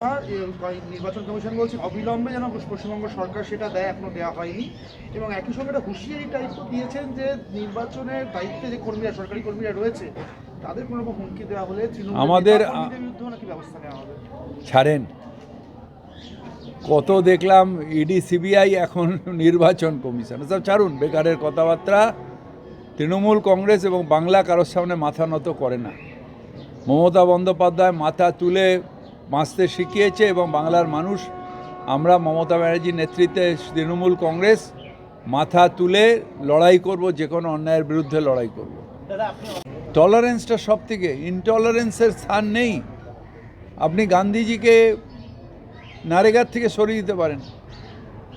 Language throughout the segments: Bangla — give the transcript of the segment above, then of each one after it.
কয়- নির্বাচন কমিশন বলছে অবিলম্বে যেন পশ্চিমবঙ্গ সরকার সেটা দেয় এখনও দেওয়া হয়নি। এবং একই সঙ্গে একটা হুঁশিয়ারি টাইপ দিয়েছেন যে নির্বাচনের দায়িত্বে যে কর্মীরা সরকারি কর্মীরা রয়েছে তাদের কোনো রকম হুমকি দেওয়া হলে আমাদের- নাকি ব্যবস্থা নেওয়া হবে? ছাড়েন। কত দেখলাম ইডি সিবিআই এখন নির্বাচন কমিশন। সব ছাড়ুন বেকারের কথাবার্তা। তৃণমূল কংগ্রেস এবং বাংলা কারোর সামনে মাথা নত করে না। মমতা বন্দ্যোপাধ্যায় মাথা তুলে বাঁচতে শিখিয়েছে এবং বাংলার মানুষ। আমরা মমতা ব্যানার্জির নেতৃত্বে তৃণমূল কংগ্রেস মাথা তুলে লড়াই করব যে কোনো অন্যায়ের বিরুদ্ধে লড়াই করব। টলারেন্সটা সব থেকে ইনটলারেন্সের স্থান নেই। আপনি গান্ধীজিকে নারেগার থেকে সরিয়ে দিতে পারেন।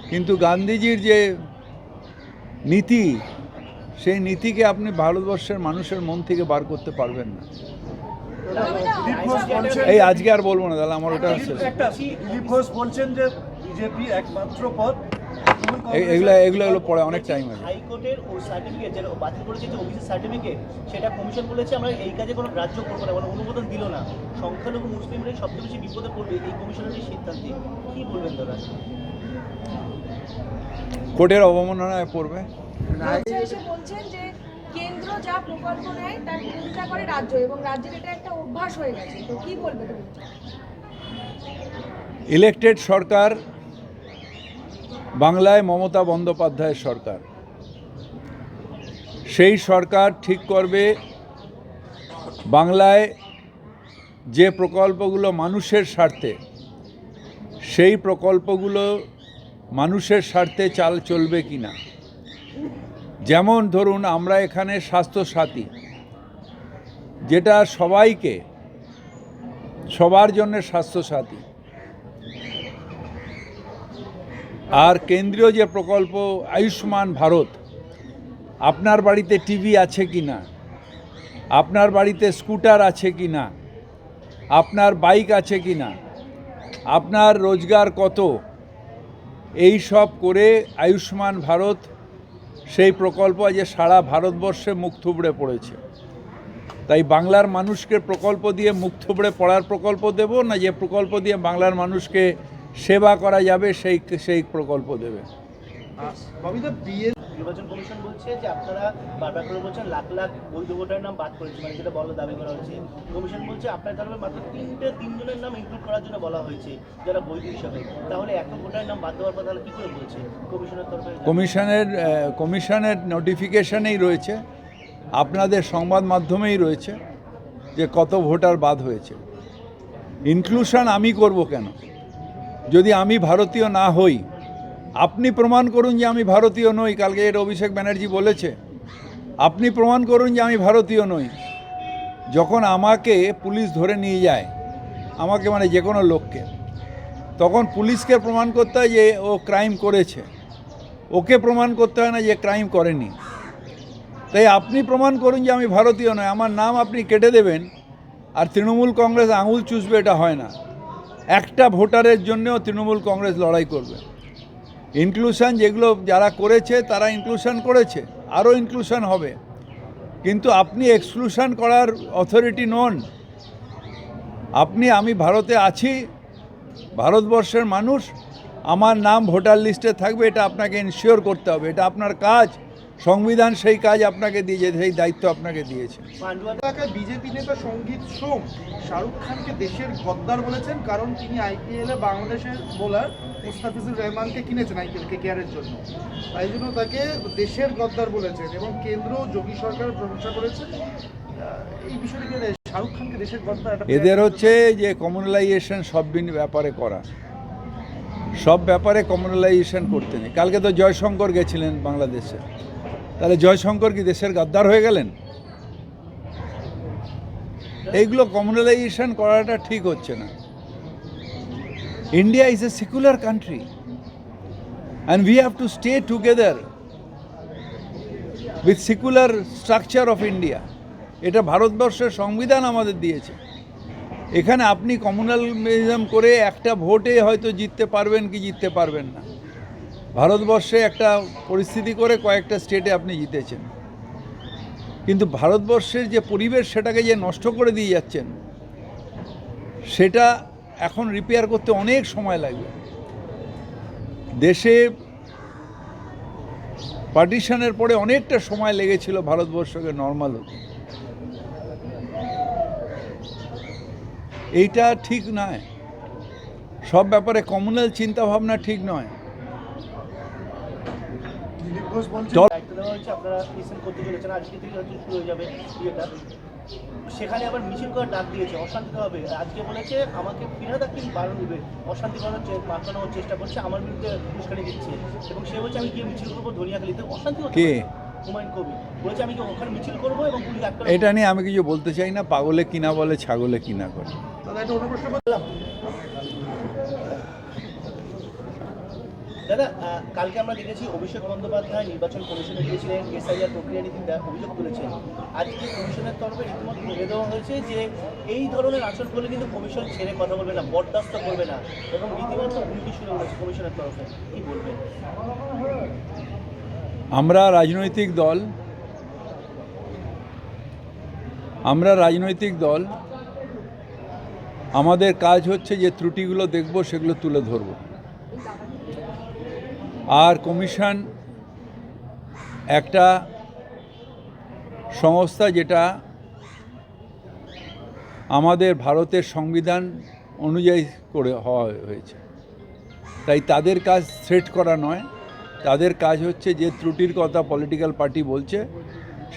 কিন্তু গান্ধীজির যে নীতি সেই নীতিকে আপনি ভারতবর্ষের মানুষের মন থেকে বার করতে পারবেন না। এই আজকে আর বলব না তাহলে আমার ওটা দিলীপ ঘোষ বলছেন যে বিজেপি একমাত্র পথ কংগ্রেসের- এগুলো এগুলো এগুলো পরে অনেক টাইম আছে। হাইকোর্টের ওই সার্টিফিকেট যেটা বাতিল করেছে যে ওবিসি সার্টিফিকেট সেটা কমিশন বলেছে আমরা এই কাজে কোনো গ্রাহ্য করব না মানে অনুমোদন দিল না। সংখ্যালঘু মুসলিমরাই সবচেয়ে বেশি বিপদে পড়বে এই কমিশনের এই সিদ্ধান্তে। কি বলবেন দাদা? কোর্টের অবমাননায় পড়বে? বলছেন যে কেন্দ্র যা প্রকল্প নেয় তার বিরোধিতা করে রাজ্য এবং রাজ্যের এটা একটা অভ্যাস হয়ে গেছে। তো কি বলবে তুমি? ইলেকটেড সরকার, বাংলায় মমতা বন্দ্যোপাধ্যায়ের সরকার। সেই সরকার ঠিক করবে বাংলায় যে প্রকল্পগুলো মানুষের স্বার্থে, সেই প্রকল্পগুলো মানুষের স্বার্থে চাল চলবে কি না যেমন ধরুন আমরা এখানে স্বাস্থ্যসাথী, যেটা সবাইকে, সবার জন্য স্বাস্থ্যসাথী। আর কেন্দ্রীয় যে প্রকল্প আয়ুষ্মান ভারত, আপনার বাড়িতে টিভি আছে কি না? আপনার বাড়িতে স্কুটার আছে কি না? আপনার বাইক আছে কি না? আপনার রোজগার কত? এই সব করে আয়ুষ্মান ভারত সেই প্রকল্প যে সারা ভারতবর্ষে মুখ থুবড়ে পড়েছে। তাই বাংলার মানুষকে প্রকল্প দিয়ে মুখ থুবড়ে পড়ার প্রকল্প দেব না যে প্রকল্প দিয়ে বাংলার মানুষকে সেবা করা যাবে সেই সেই প্রকল্প দেবে। নির্বাচন কমিশন বলছে যে আপনারা বারবার করে বলছেন লাখ লাখ বৈধ ভোটারের নাম বাদ করেছে মানে যেটা বলা দাবি করা হয়েছে কমিশন বলছে আপনার তরফে মাত্র তিনটে, তিনজনের নাম ইনক্লুড করার জন্য বলা হয়েছে, যারা বৈধ হিসাবে। তাহলে এত ভোটারের নাম বাদ দেওয়ার তাহলে কি করে বলছে কমিশনের তরফে? কমিশনের কমিশনের নোটিফিকেশনেই রয়েছে, আপনাদের সংবাদ মাধ্যমেই রয়েছে যে কত ভোটার বাদ হয়েছে। ইনক্লুশন আমি করব কেন? যদি আমি ভারতীয় না হই আপনি প্রমাণ করুন যে আমি ভারতীয় নই, কালকে এটা অভিষেক ব্যানার্জি বলেছে। আপনি প্রমাণ করুন যে আমি ভারতীয় নই। যখন আমাকে পুলিশ ধরে নিয়ে যায়, আমাকে মানে যে কোনো লোককে, তখন পুলিশকে প্রমাণ করতে হয় যে ও ক্রাইম করেছে। ওকে প্রমাণ করতে হয় না যে ক্রাইম করেনি। তাই আপনি প্রমাণ করুন যে আমি ভারতীয় নয় আমার নাম আপনি কেটে দেবেন, আর তৃণমূল কংগ্রেস আঙুল চুষবে এটা হয় না। একটা ভোটারের জন্যও তৃণমূল কংগ্রেস লড়াই করবে। ইনক্লুশন যেগুলো যারা করেছে, তারা ইনক্লুশন করেছে, আরও ইনক্লুশন হবে। কিন্তু আপনি এক্সক্লুশন করার অথরিটি নন। আপনি, আমি ভারতে আছি, ভারতবর্ষের মানুষ, আমার নাম ভোটার লিস্টে থাকবে, এটা আপনাকে ইনশিওর করতে হবে। এটা আপনার কাজ, সংবিধান সেই কাজ আপনাকে দিয়েছে সেই দায়িত্ব আপনাকে দিয়েছে। বিজেপি নেতা সংগীত সোম শাহরুখ খানকে দেশের গদ্দার বলেছেন, কারণ তিনি আইপিএলে বাংলাদেশের বোলার মুস্তাফিজুর রহমানকে কিনেছেন আইপিএল কে কেয়ারের জন্য। তাই জন্য তাকে দেশের গদ্দার বলেছেন এবং কেন্দ্র যোগী সরকার প্রশংসা করেছেন। এই বিষয়টি কি শাহরুখ খানকে দেশের গদ্দার এদের হচ্ছে যে কমিউনালাইজেশন সব ব্যাপারে করা। সব ব্যাপারে কমিউনালাইজেশন করতে নেই। কালকে তো জয়শঙ্কর গেছিলেন বাংলাদেশে। তাহলে জয়শঙ্কর কি দেশের গাদ্দার হয়ে গেলেন? এইগুলো কমিউনালাইজেশন করাটা ঠিক হচ্ছে না। India is a secular country and we have to stay together with secular structure of India এটা ভারতবর্ষের সংবিধান আমাদের দিয়েছে। এখানে আপনি কমিউনালিজম করে একটা ভোটে হয়তো জিততে পারবেন কি জিততে পারবেন না। ভারতবর্ষে একটা পরিস্থিতি করে কয়েকটা স্টেটে আপনি জিতেছেন। কিন্তু ভারতবর্ষের যে পরিবেশ সেটাকে যে নষ্ট করে দিয়ে যাচ্ছেন, সেটা এখন রিপেয়ার করতে অনেক সময় লাগবে। দেশে পার্টিশনের পরে অনেকটা সময় লেগেছিল ভারতবর্ষকে নর্মাল হতে। এইটা ঠিক নয়। সব ব্যাপারে কমিউনাল চিন্তাভাবনা ঠিক নয়। আপনারা চলেছেন। আজকে থেকে শুরু হয়ে যাবে সেখানে আবার মিছিল করে ডাক দিয়েছে অশান্তি হবে। আজকে বলেছে আমাকে ফিরে তাকে বারণ দিবে। অশান্তি করার চে- পাকানোর চেষ্টা করছে আমার বিরুদ্ধে উস্কানি দিচ্ছে। এবং সে বলছে আমি গিয়ে মিছিল করব ধনিয়াখালিতে। অশান্তি হচ্ছে কে? হুমায়ুন কবি বলেছে আমি কি ওখানে মিছিল করব এবং পুলিশ এটা নিয়ে আমি কিছু বলতে চাই না পাগলে কিনা বলে ছাগলে কিনা করে। দাদা এটা অন্য প্রশ্ন করতে দাদা কালকে আমরা দেখেছি অভিষেক বন্দ্যোপাধ্যায় নির্বাচন কমিশনে গিয়েছিলেন, এসআইআর প্রক্রিয়া নীতি দা- অভিযোগ তুলেছেন। আজকে কমিশনের তরফে রীতিমতো বলে দেওয়া হয়েছে যে এই ধরনের আচরণ করলে কিন্তু কমিশন ছেড়ে কথা বলবে না, বরদাস্ত করবে না এবং রীতিমতো হুমকি শুরু করেছে কমিশনের তরফে। কি বলবেন? আমরা রাজনৈতিক দল, আমরা রাজনৈতিক দল, আমাদের কাজ হচ্ছে যে ত্রুটিগুলো দেখব, সেগুলো তুলে ধরব। আর কমিশন একটা সংস্থা যেটা আমাদের ভারতের সংবিধান অনুযায়ী করে হওয়া হয়েছে। তাই তাদের কাজ সেট করা নয়। তাদের কাজ হচ্ছে যে ত্রুটির কথা পলিটিক্যাল পার্টি বলছে,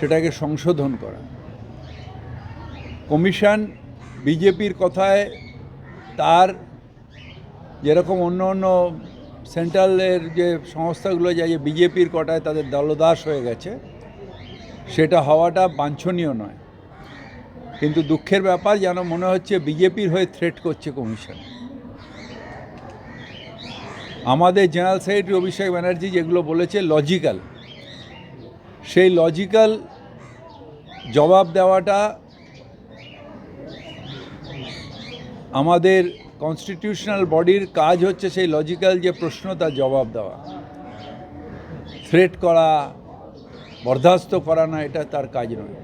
সেটাকে সংশোধন করা। কমিশন বিজেপির কথায় তার যেরকম অন্য অন্য সেন্ট্রালের যে সংস্থাগুলো যায় যে বিজেপির কটায় তাদের দলদাস হয়ে গেছে, সেটা হওয়াটা বাঞ্ছনীয় নয়। কিন্তু দুঃখের ব্যাপার, যেন মনে হচ্ছে বিজেপির হয়ে থ্রেট করছে কমিশন আমাদের জেনারেল সেক্রেটারি অভিষেক ব্যানার্জি যেগুলো বলেছে লজিক্যাল সেই লজিক্যাল জবাব দেওয়াটা আমাদের কনস্টিটিউশনাল বডির কাজ হচ্ছে সেই লজিক্যাল যে প্রশ্ন, তার জবাব দেওয়া। থ্রেট করা, বরদাস্ত করা না, এটা তার কাজ নয়।